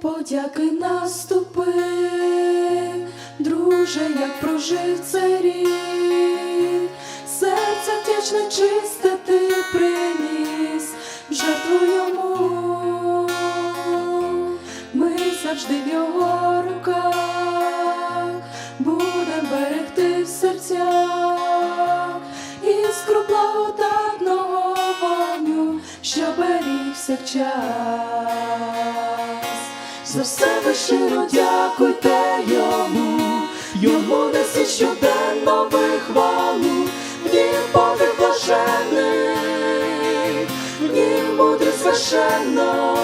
подяки наступив, друже, як прожив цей рік, серце вдячне чисте ти приніс. В жертву йому, ми завжди в його руках, будем берегти в серцях. Іскру благодатного вогню, що берігся в час. За все ви щиро дякуйте йому, йому несі щоденно вихвалу, в нім подих блажений, в нім мудрість священна.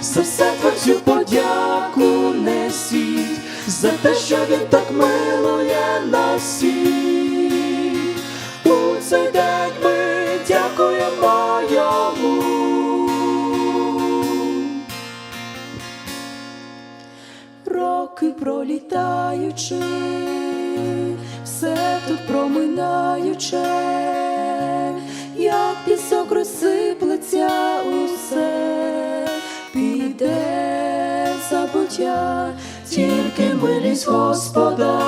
За все творцю подяку несіть, за те, що він так милує нас всіх. Пролітаючи, все тут проминаюче, як пісок розсиплеться усе, піде забуття, тільки милість Господа,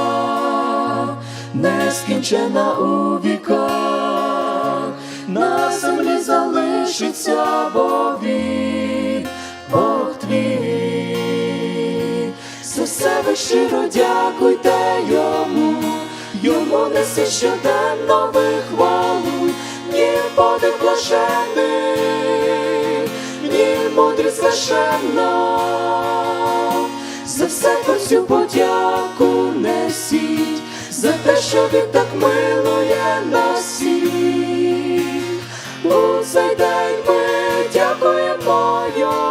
нескінчена у віках, на землі залишиться, бо він щиро дякуйте йому, йому несе щоденно вихвалу, ні подих блажений, ні мудрість священна. За все творцю подяку несіть, за те, що він так милує нас всіх. У цей день ми дякуємо йому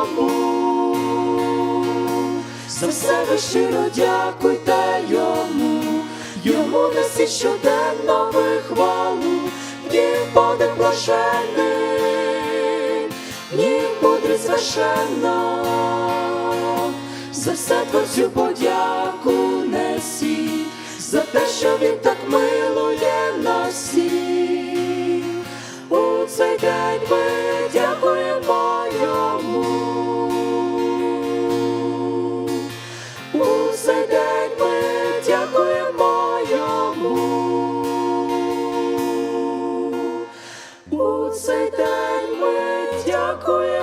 за все ви щиро дякуйте йому, йому несіть щоденно вихвалу, ні подих блажений, ні мудрий звершена, за все творцю подяку несі, за те, що він так милує нас всіх. У цей день good